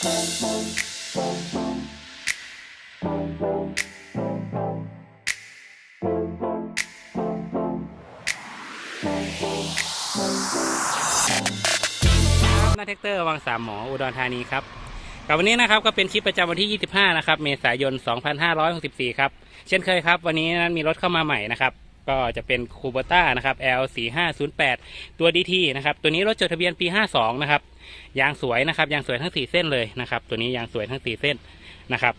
หน้าแท็กเตอร์วังสามหมออุดรธานีครับกับวันนี้นะครับก็เป็นคลิปประจำวันที่ 25 นะครับ เมษายน 2564 ครับ เช่นเคยครับ วันนี้นั้นมีรถเข้ามาใหม่นะครับ ก็จะเป็นคูเบต้านะครับ L4508 ตัว DT นะครับ ตัวนี้รถจดทะเบียนปี 52 นะครับ ยางสวยนะครับ ยางสวยทั้ง 4 เส้นเลยนะครับ ตัวนี้ยางสวยทั้ง 4 เส้นนะครับ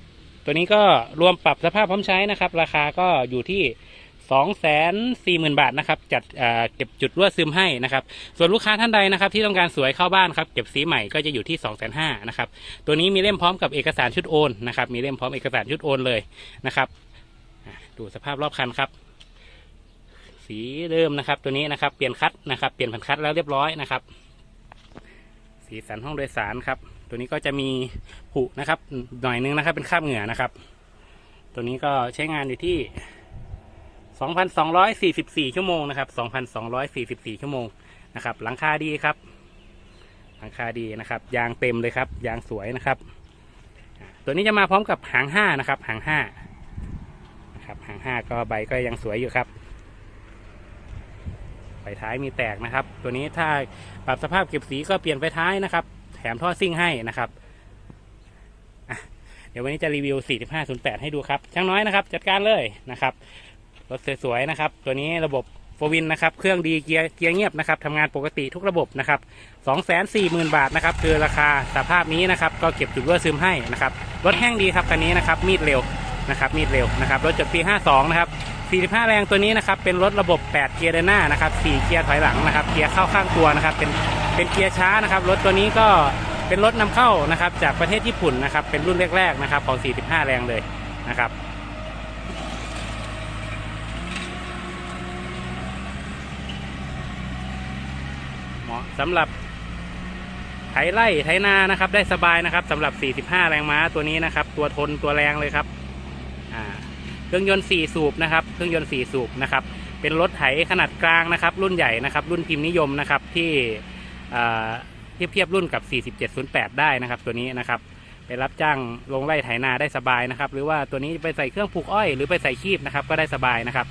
ตัวนี้ก็รวมปรับสภาพพร้อมใช้นะครับ ราคาก็อยู่ที่2 4 0 0 0 0 บาทนะครับ จัดเอ่อเก็บจุดรั่วซึมให้นะครับ ส่วนลูกค้าท่านใดนะครับที่ต้องการสวยเข้าบ้านครับ เก็บสีใหม่ก็จะอยู่ที่ 2 5 0 0 0นะครับ ตัวนี้มีเล่มพร้อมกับเอกสารชุดโอนนะครับ มีเล่มพร้อมเอกสารชุดโอนเลยนะครับ ดูสภาพรอบคันครับ สีเดิมนะครับ ตัวนี้นะครับ เปลี่ยนคัดนะครับ เปลี่ยนพันคัดแล้วเรียบร้อยนะครับ สีสันห้องโดยสารครับ ตัวนี้ก็จะมีผุนะครับ หน่อยนึงนะครับ เป็นคราบเหงื่อนะครับ ตัวนี้ก็ใช้งานอยู่ที่ 2,244 ชั่วโมงนะครับ 2,244 ชั่วโมงนะครับ หลังคาดีครับ หลังคาดีนะครับ ยางเต็มเลยครับ ยางสวยนะครับ ตัวนี้จะมาพร้อมกับหางห้านะครับ หางห้านะครับ หางห้าก็ใบก็ยังสวยอยู่ครับ ไฟท้ายมีแตกนะครับ ตัวนี้ถ้าปรับสภาพเก็บสีก็เปลี่ยนไฟท้ายนะครับ แถมท่อซิ่งให้นะครับเดี๋ยววันนี้จะรีวิว 4508 ให้ดูครับ ช่างน้อยนะครับ จัดการเลยนะครับ รถสวยๆนะครับ ตัวนี้ระบบโฟวินนะครับ เครื่องดีเกียร์เกียร์เงียบนะครับทำงานปกติทุกระบบนะครับ240,000 บาทนะครับ คือราคาสภาพนี้นะครับ ก็เก็บจุดรั่วซึมให้นะครับ รถแห้งดีครับคันนี้นะครับ มีดเร็วนะครับ มีดเร็วนะครับ รถจดปี 52 นะครับ 45 แรงตัวนี้นะครับเป็นรถระบบ 8 เกียร์เดินหน้านะครับ 4 เกียร์ถอยหลังนะครับ เกียร์เข้าข้างตัวนะครับ เป็นเป็นเกียร์ช้านะครับ รถตัวนี้ก็เป็นรถนำเข้านะครับ จากประเทศญี่ปุ่นนะครับ เป็นรุ่นแรกๆนะครับของ 45 แรงเลยนะครับเหมาะสำหรับไถไร่ไถนานะครับ ได้สบายนะครับสำหรับ 45 แรงม้าตัวนี้นะครับ ตัวทนตัวแรงเลยครับ เครื่องยนต์4สูบนะครับ เครื่องยนต์4สูบนะครับ เป็นรถไถขนาดกลางนะครับ รุ่นใหญ่นะครับ รุ่นพิมพ์นิยมนะครับที่อ่าเทียบเทียบรุ่นกับ 4708 ได้นะครับ ตัวนี้นะครับไปรับจ้างลงไร่ไถนาได้สบายนะครับ หรือว่าตัวนี้ไปใส่เครื่องปลูกอ้อยหรือไปใส่คีบนะครับ ก็ได้สบายนะครับ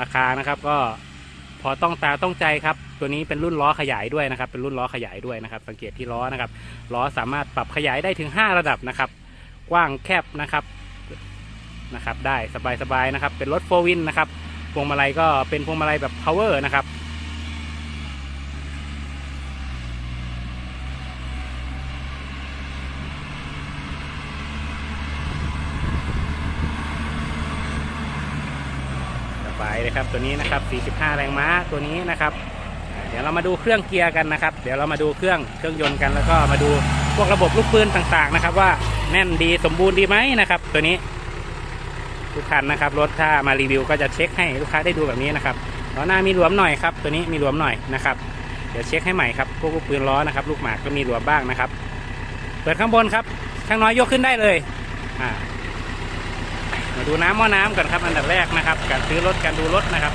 ราคานะครับก็พอต้องตาต้องใจครับ ตัวนี้เป็นรุ่นล้อขยายด้วยนะครับ เป็นรุ่นล้อขยายด้วยนะครับ สังเกตที่ล้อนะครับ ล้อสามารถปรับขยายได้ถึง 5 ระดับนะครับ กว้างแคบนะครับ นะครับได้สบายๆนะครับ เป็นรถโฟวินนะครับพวงมาลัยก็เป็นพวงมาลัยแบบ power นะครับสบายเลยครับตัวนี้นะครับ 45 แรงม้าตัวนี้นะครับ เดี๋ยวเรามาดูเครื่องเกียร์กันนะครับ เดี๋ยวเรามาดูเครื่องเครื่องยนต์กันแล้วก็มาดูพวกระบบลูกปืนต่างๆนะครับ ว่าแน่นดีสมบูรณ์ดีไหมนะครับ ตัวนี้ ทุกคันนะครับ รถถ้ามารีวิวก็จะเช็คให้ลูกค้าได้ดูแบบนี้นะครับล้อหน้ามีหลวมหน่อยครับ ตัวนี้มีหลวมหน่อยนะครับเดี๋ยวเช็คให้ใหม่ครับพวกลูกปืนล้อนะครับ ลูกหมากก็มีหลวมบ้างนะครับ เปิดข้างบนครับช่างน้อยยกขึ้นได้เลยอ่ามาดูน้ำหม้อน้ำก่อนครับอันดับแรกนะครับการซื้อรถการดูรถนะครับ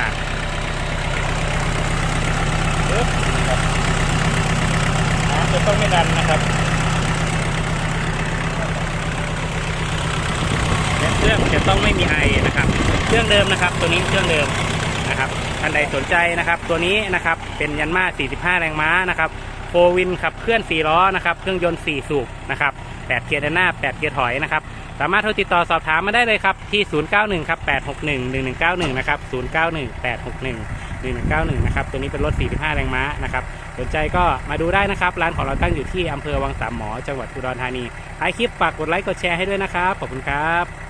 ต่างปึ๊บนะครับน้ำจะต้องไม่ดันนะครับและ เครื่องจะต้องไม่มีไอนะครับ เครื่องเดิมนะครับ ตัวนี้เครื่องเดิมนะครับท่านใดสนใจนะครับ ตัวนี้นะครับเป็นยันมา 45 แรงม้านะครับโฟวินขับเคลื่อน 4 ล้อนะครับ เครื่องยนต์ 4 สูบนะครับ8เกียร์ด้านหน้า 8 เกียร์ถอยนะครับ สามารถโทรติดต่อสอบถามมาได้เลยครับ ที่ 091 ครับ 861 1191 นะครับ 091 861 1191 นะครับ ตัวนี้เป็นรถ 45 แรงม้านะครับ สนใจก็มาดูได้นะครับ ร้านของเราตั้งอยู่ที่อำเภอวังสามหมอ จังหวัดอุดรธานีท้ายคลิปฝากกดไลค์ กดแชร์ให้ด้วยนะครับ ขอบคุณครับ